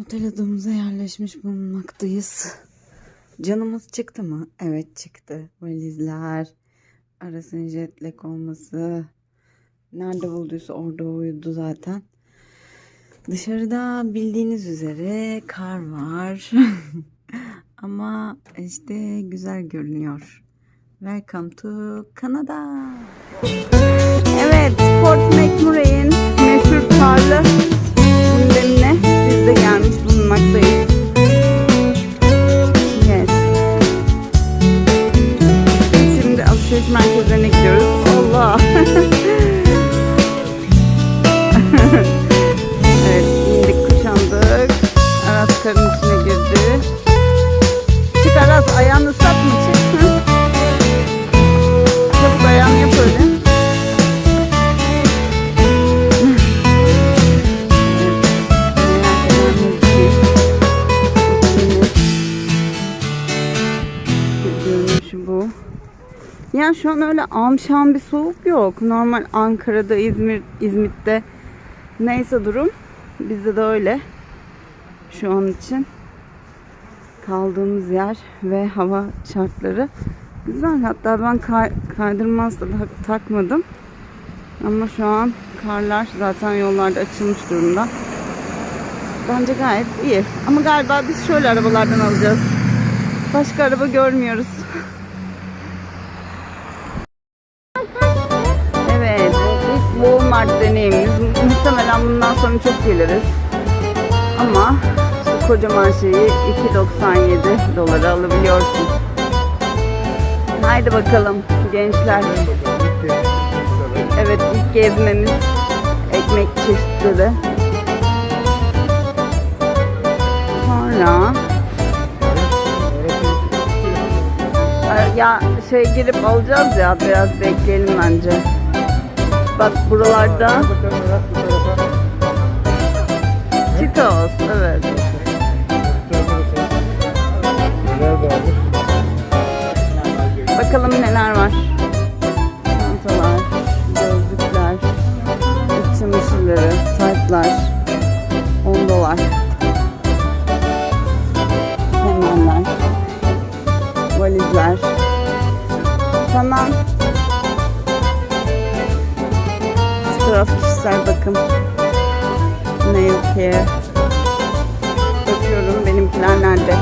Otel adamıza yerleşmiş bulunmaktayız. Canımız çıktı mı? Evet çıktı. Valizler, arasının jetlag olması. Nerede bulduysa orada uyudu zaten. Dışarıda bildiğiniz üzere kar var. Ama işte güzel görünüyor. Welcome to Canada. Evet, Fort McMurray'in Aras, ayağını ıslatma çık. Hı? Çabuk ayağını yap öyle. Bu. Ya şu an öyle amşan bir soğuk yok. Normal Ankara'da, İzmir, İzmit'te neyse durum. Bizde de öyle. Şu an için kaldığımız yer ve hava şartları güzel. Hatta ben kay- kaydırmaz da tak- takmadım. Ama şu an karlar zaten yollarda açılmış durumda. Bence gayet iyi. Ama galiba biz şöyle arabalardan alacağız. Başka araba görmüyoruz. Evet, ilk Walmart deneyimimiz. Muhtemelen bundan sonra çok geliriz. Ama kocaman şeyi 2.97 dolara alabiliyorsun. Haydi bakalım gençler. Evet ilk gezmemiz ekmek çeşitleri. Sonra ya şey girip alacağız ya biraz bekleyelim bence. Bak buralarda Cheetos evet. Bakalım neler var. Çantalar, gözlükler, iç çamaşırları, taytlar. 10 dolar. Kemerler. Valizler. Tamam. Şu taraf kişisel bakım. Nail care. Bakıyorum benimkiler nerede?